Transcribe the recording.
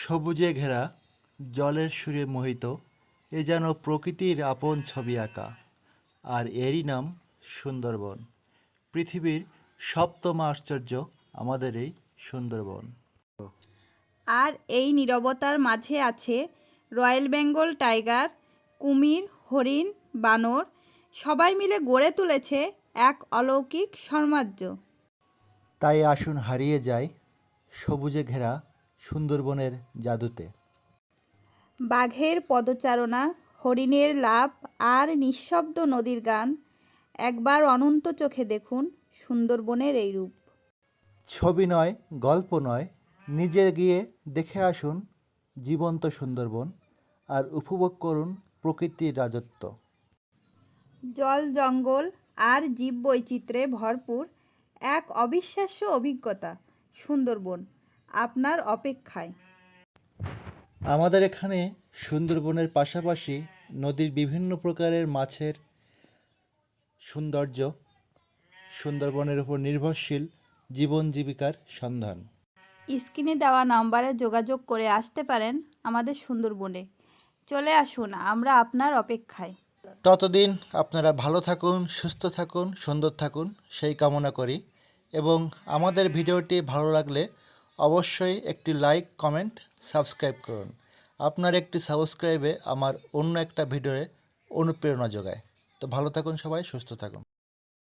সবুজে ঘেরা জলের সুরে মোহিত এ যেন প্রকৃতির আপন ছবি আঁকা। আর এরই নাম সুন্দরবন। পৃথিবীর সপ্তম আশ্চর্য আমাদের এই সুন্দরবন। আর এই নীরবতার মাঝে আছে রয়্যাল বেঙ্গল টাইগার কুমির হরিণ বানর সবাই মিলে গড়ে তুলেছে এক অলৌকিক সাম্রাজ্য। তাই আসুন হারিয়ে যায় সবুজে ঘেরা সুন্দরবনের জাদুতে। বাঘের পদচারণা হরিণের লাভ আর নিঃশব্দ নদীর গান একবার অনন্ত চোখে দেখুন সুন্দরবনের এই রূপ। ছবি নয় গল্প নয় নিজে গিয়ে দেখে আসুন জীবন্ত সুন্দরবন আর উপভোগ করুন প্রকৃতির রাজত্ব। জল জঙ্গল আর জীববৈচিত্র্যে ভরপুর এক অবিশ্বাস্য অভিজ্ঞতা সুন্দরবন। আপনার অপেক্ষায়। আমাদের এখানে সুন্দরবনের পাশাপাশি নদীর বিভিন্ন প্রকারের মাছের সৌন্দর্য সুন্দরবনের উপর নির্ভরশীল জীবন জীবিকার সন্ধান। স্ক্রিনে দেওয়া নাম্বারে যোগাযোগ করে আসতে পারেন আমাদের সুন্দরবনে। চলে আসুন আমরা আপনার অপেক্ষায়। ততদিন আপনারা ভালো থাকুন সুস্থ থাকুন সুন্দর থাকুন সেই কামনা করি। এবং আমাদের ভিডিওটি ভালো লাগলে অবশ্যই একটি লাইক কমেন্ট সাবস্ক্রাইব করুন। আপনার একটি সাবস্ক্রাইবে আমার অন্য একটা ভিডিওয়ে অনুপ্রেরণা যোগায়। তো ভালো থাকুন সবাই, সুস্থ থাকুন।